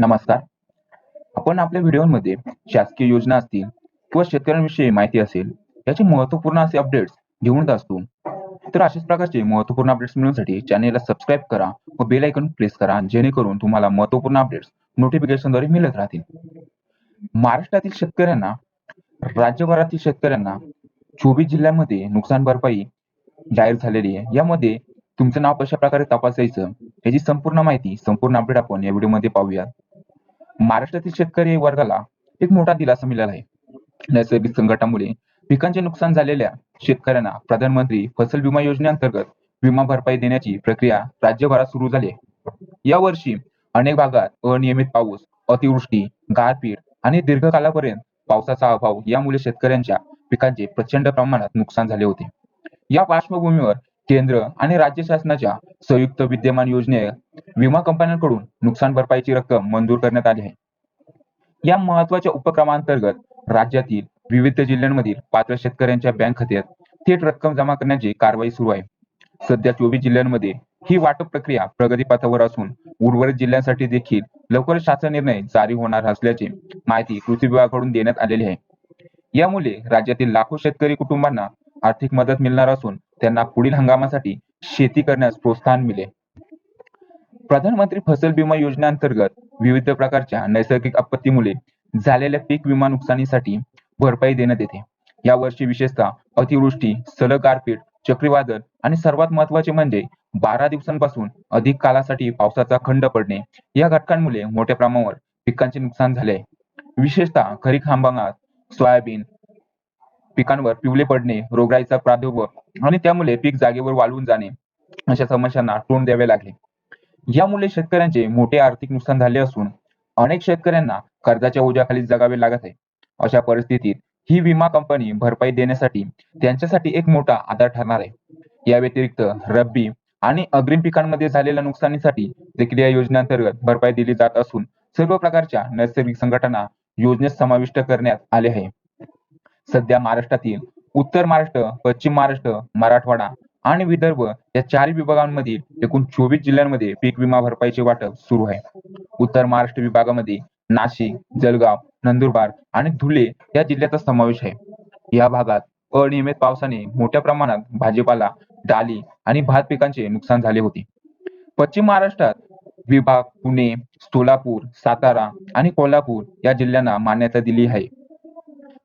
नमस्कार. आपण आपल्या व्हिडिओमध्ये शासकीय योजना असतील किंवा शेतकऱ्यांविषयी माहिती असेल, याचे महत्त्वपूर्ण असे अपडेट्स घेऊन असतो. तर अशाच प्रकारचे महत्त्वपूर्ण अपडेट्स मिळवण्यासाठी चॅनेलला सबस्क्राईब करा व बेल आयकॉन प्रेस करा, जेणेकरून तुम्हाला महत्त्वपूर्ण अपडेट्स नोटिफिकेशनद्वारे मिळत राहतील. महाराष्ट्रातील शेतकऱ्यांना, राज्यभरातील शेतकऱ्यांना 24 जिल्ह्यांमध्ये नुकसान भरपाई जाहीर झालेली आहे. यामध्ये तुमचं नाव कशाप्रकारे तपासायचं, याची संपूर्ण माहिती, संपूर्ण अपडेट आपण या व्हिडिओमध्ये पाहूया. महाराष्ट्रातील शेतकरी वर्गाला एक मोठा दिलासा मिळाला आहे. नैसर्गिक संकटामुळे पिकांचे नुकसान झालेल्या शेतकऱ्यांना प्रधानमंत्री फसल विमा योजनेअंतर्गत विमा भरपाई देण्याची प्रक्रिया राज्यभरात सुरू झाली आहे. यावर्षी अनेक भागात अनियमित पाऊस, अतिवृष्टी, गारपीट आणि दीर्घकालापर्यंत पावसाचा अभाव यामुळे शेतकऱ्यांच्या पिकांचे प्रचंड प्रमाणात नुकसान झाले होते. या पार्श्वभूमीवर केंद्र आणि राज्य शासनाच्या संयुक्त विद्यमान योजनेत विमा कंपन्यांकडून नुकसान भरपाईची रक्कम मंजूर करण्यात आली आहे. या महत्त्वाच्या उपक्रमांतर्गत राज्यातील विविध जिल्ह्यांमधील पात्र शेतकऱ्यांच्या बँक खात्यात थेट रक्कम जमा करण्याची कारवाई सुरू आहे. सध्या 24 जिल्ह्यांमध्ये ही वाटप प्रक्रिया प्रगतीपथावर असून उर्वरित जिल्ह्यांसाठी देखील लवकरच शासन निर्णय जारी होणार असल्याची माहिती कृषी विभागाकडून देण्यात आलेली आहे. यामुळे राज्यातील लाखो शेतकरी कुटुंबांना आर्थिक मदत मिळणार असून त्यांना पुढील हंगामासाठी शेती करण्यास प्रोत्साहन मिळेल. प्रधानमंत्री फसल विमा योजनेअंतर्गत विविध प्रकारच्या नैसर्गिक आपत्तीमुळे झालेल्या पीक विमा नुकसानीसाठी भरपाई देण्यात येते. या वर्षी विशेषतः अतिवृष्टी, सलग गारपीट, चक्रीवादळ आणि सर्वात महत्त्वाचे म्हणजे बारा दिवसांपासून अधिक काळासाठी पावसाचा खंड पडणे या घटकांमुळे मोठ्या प्रमाणावर पिकांचे नुकसान झाले विशेषतः खरीप हंगामात सोयाबीन पिकांवर पिवले पडणे, रोगराईचा प्रादुर्भाव आणि त्यामुळे पीक जागेवर वाळून जाणे अशा समस्यांना तोंड द्यावे लागले. यामुळे शेतकऱ्यांचे मोठे आर्थिक नुकसान झाले असून अनेक शेतकऱ्यांना कर्जाच्या ओझ्याखाली जगावे लागत आहे. अशा परिस्थितीत ही विमा कंपनी भरपाई देण्यासाठी त्यांच्यासाठी एक मोठा आधार ठरणार आहे. या व्यतिरिक्त रब्बी आणि अग्रिम पिकांमध्ये झालेल्या नुकसानीसाठी देखील या योजनेअंतर्गत भरपाई दिली जात असून सर्व प्रकारच्या नैसर्गिक संघटना योजनेत समाविष्ट करण्यात आले आहे. सध्या महाराष्ट्रातील उत्तर महाराष्ट्र, पश्चिम महाराष्ट्र, मराठवाडा आणि विदर्भ या चारही विभागांमधील एकूण 24 जिल्ह्यांमध्ये पीक विमा भरपाईचे वाटप सुरू आहे. उत्तर महाराष्ट्र विभागामध्ये नाशिक, जळगाव, नंदुरबार आणि धुळे या जिल्ह्याचा समावेश आहे. या भागात अनियमित पावसाने मोठ्या प्रमाणात भाजीपाला, डाली आणि भात पिकांचे नुकसान झाले होते. पश्चिम महाराष्ट्रात विभाग पुणे, सोलापूर, सातारा आणि कोल्हापूर या जिल्ह्यांना मान्यता दिली आहे.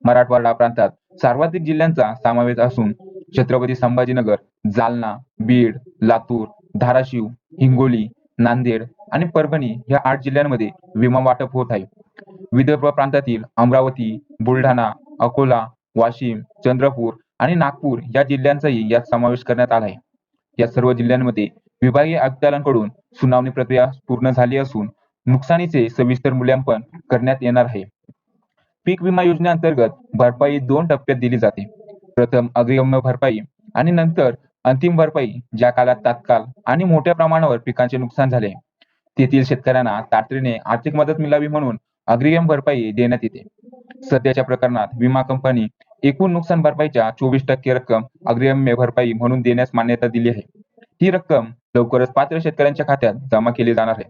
मराठवाडा प्रांतात सर्वाधिक जिल्ह्यांचा समावेश असून छत्रपती संभाजीनगर, जालना, बीड, लातूर, धाराशिव, हिंगोली, नांदेड आणि परभणी या आठ जिल्ह्यांमध्ये विमा वाटप होत आहे. विदर्भ प्रांतातील अमरावती, बुलढाणा, अकोला, वाशिम, चंद्रपूर आणि नागपूर या जिल्ह्यांचाही यात समावेश करण्यात आला आहे. या सर्व जिल्ह्यांमध्ये विभागीय आयुक्तालयाकडून सुनावणी प्रक्रिया पूर्ण झाली असून नुकसानीचे सविस्तर मूल्यांकन करण्यात येणार आहे. पीक विमा योजनेअंतर्गत भरपाई दोन टप्प्यात दिली जाते. प्रथम अग्रिम भरपाई आणि नंतर अंतिम भरपाई ज्या काळात तात्काळ आणि मोठ्या प्रमाणावर पिकांचे नुकसान झाले, तेथील शेतकऱ्यांना तातडीने आर्थिक मदत मिळावी म्हणून अग्रिम भरपाई देण्यात येते. सध्याच्या प्रकरणात विमा कंपनी एकूण नुकसान भरपाईच्या चोवीस टक्के रक्कम अग्रिम भरपाई म्हणून देण्यास मान्यता दिली आहे. ही रक्कम लवकरच पात्र शेतकऱ्यांच्या खात्यात जमा केली जाणार आहे.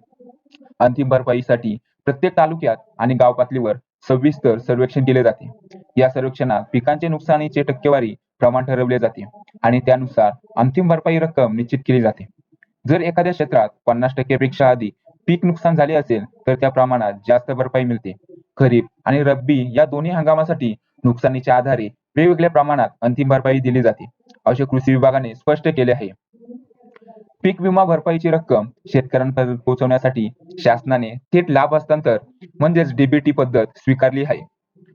अंतिम भरपाईसाठी प्रत्येक तालुक्यात आणि गाव पातळीवर सविस्तर सर्वेक्षण केले जाते. या सर्वेक्षणात पिकांचे नुकसानीचे टक्केवारी प्रमाण ठरवले जाते आणि त्यानुसार अंतिम भरपाई रक्कम निश्चित केली जाते. जर एखाद्या क्षेत्रात पन्नास टक्केपेक्षा आधी पीक नुकसान झाले असेल तर त्या प्रमाणात जास्त भरपाई मिळते. खरीप आणि रब्बी या दोन्ही हंगामासाठी नुकसानीच्या आधारे वेगवेगळ्या प्रमाणात अंतिम भरपाई दिली जाते, असे कृषी विभागाने स्पष्ट केले आहे. पीक विमा भरपाईची रक्कम शेतकऱ्यांपर्यंत पोहोचवण्यासाठी शासनाने थेट लाभ हस्तांतर म्हणजेच डीबीटी पद्धत स्वीकारली आहे.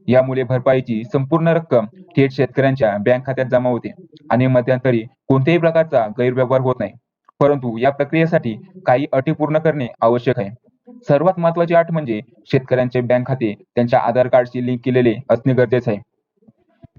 यामुळे भरपाईची संपूर्ण रक्कम थेट शेतकऱ्यांच्या बँक खात्यात जमा होते आणि मध्यंतरी कोणत्याही प्रकारचा गैरव्यवहार होत नाही. परंतु या प्रक्रियेसाठी काही अटी पूर्ण करणे आवश्यक आहे. सर्वात महत्वाची अट म्हणजे शेतकऱ्यांचे बँक खाते त्यांच्या आधार कार्डशी लिंक केलेले असणे गरजेचे आहे.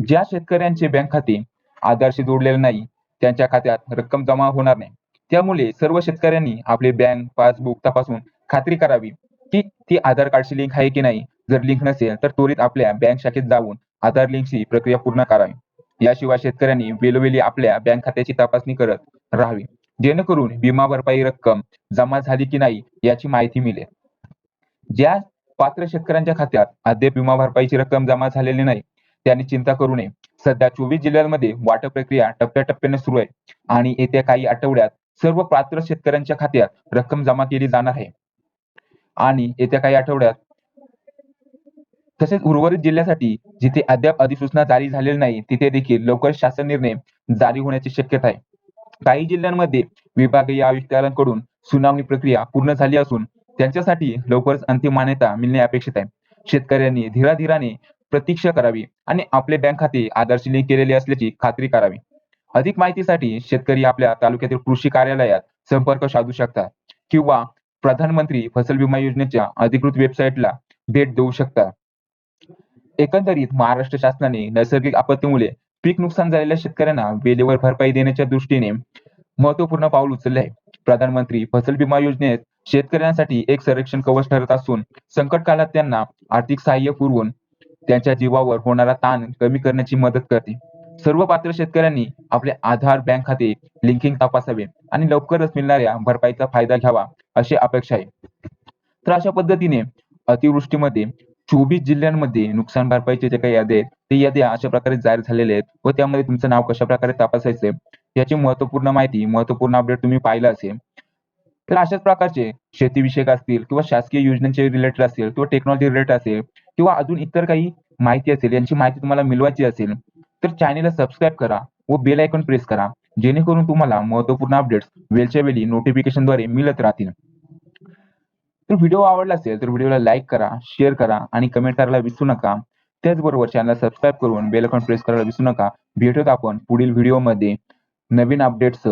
ज्या शेतकऱ्यांचे बँक खाते आधारशी जोडलेले नाही, त्यांच्या खात्यात रक्कम जमा होणार नाही. त्यामुळे सर्व शेतकऱ्यांनी आपले बँक पासबुक तपासून खात्री करावी की ती आधार कार्डशी लिंक आहे की नाही. जर लिंक नसेल तर त्वरित आपल्या बँक शाखेत जाऊन आधार लिंकची प्रक्रिया पूर्ण करावी. याशिवाय शेतकऱ्यांनी वेळोवेळी आपल्या बँक खात्याची तपासणी करत राहावी, जेणेकरून विमा भरपाई रक्कम जमा झाली की नाही याची माहिती मिळेल. ज्या पात्र शेतकऱ्यांच्या खात्यात अद्याप विमा भरपाईची रक्कम जमा झालेली नाही त्यांनी चिंता करू नये सध्या चोवीस जिल्ह्यांमध्ये वाटप प्रक्रिया टप्प्याटप्प्याने सुरू आहे आणि येत्या काही आठवड्यात सर्व पात्र शेतकऱ्यांच्या खात्यात रक्कम जमा केली जाणार आहे. आणि येत्या काही आठवड्यात तसेच उर्वरित जिल्ह्यासाठी जिथे अद्याप अधिसूचना जारी झालेली नाही तिथे देखील लवकर शासन निर्णय जारी होण्याची शक्यता आहे. काही जिल्ह्यांमध्ये विभागीय आयुक्तांकडून सुनावणी प्रक्रिया पूर्ण झाली असून त्यांच्यासाठी लवकरच अंतिम मान्यता मिळणे अपेक्षित आहे. शेतकऱ्यांनी धीराधीराने प्रतीक्षा करावी आणि आपले बँक खाते आधारशी लिंक केलेले असल्याची खात्री करावी. अधिक माहितीसाठी शेतकरी आपल्या तालुक्यातील कृषी कार्यालयात संपर्क साधू शकतात किंवा प्रधानमंत्री फसल विमा योजनेच्या अधिकृत वेबसाईटला भेट देऊ शकतात. एकंदरीत महाराष्ट्र शासनाने नैसर्गिक आपत्तीमुळे पीक नुकसान झालेल्या शेतकऱ्यांना वेळेवर भरपाई देण्याच्या दृष्टीने महत्त्वपूर्ण पाऊल उचलले आहे. प्रधानमंत्री फसल विमा योजनेत शेतकऱ्यांसाठी एक संरक्षण कवच ठरत असून संकट काळात त्यांना आर्थिक सहाय्य पुरवून त्यांच्या जीवावर होणारा ताण कमी करण्याची मदत करते. सर्व पात्र शेतकऱ्यांनी आपले आधार बँक खाते लिंकिंग तपासावे आणि लवकरच मिळणाऱ्या भरपाईचा फायदा घ्यावा अशी अपेक्षा आहे. तर अशा पद्धतीने अतिवृष्टीमध्ये चोवीस जिल्ह्यांमध्ये नुकसान भरपाईचे जे काही यादी आहेत ते याद्या अशा प्रकारे जाहीर झालेले आहेत व त्यामध्ये तुमचं नाव कशा प्रकारे तपासायचे याची महत्त्वपूर्ण माहिती महत्त्वपूर्ण अपडेट तुम्ही पाहिलं असेल. तर अशाच प्रकारचे शेतीविषयक असतील किंवा शासकीय योजनांचे रिलेटेड असेल किंवा टेक्नॉलॉजी रिलेटेड असेल किंवा अजून इतर काही माहिती असेल यांची माहिती तुम्हाला मिळवायची असेल तर चॅनेलला सबस्क्राईब करा व बेल आयकॉन प्रेस करा. जेणेकरून तुम्हाला महत्त्वपूर्ण अपडेट्स वेळच्या वेळी नोटिफिकेशनद्वारे मिळत राहतील. तर व्हिडिओ आवडला असेल तर व्हिडिओला लाईक करा शेअर करा आणि कमेंट करायला विसरू नका. त्याचबरोबर चॅनलला सबस्क्राईब करून बेल आयकॉन प्रेस करायला विसरू नका. भेटत आपण पुढील व्हिडिओमध्ये नवीन अपडेट्स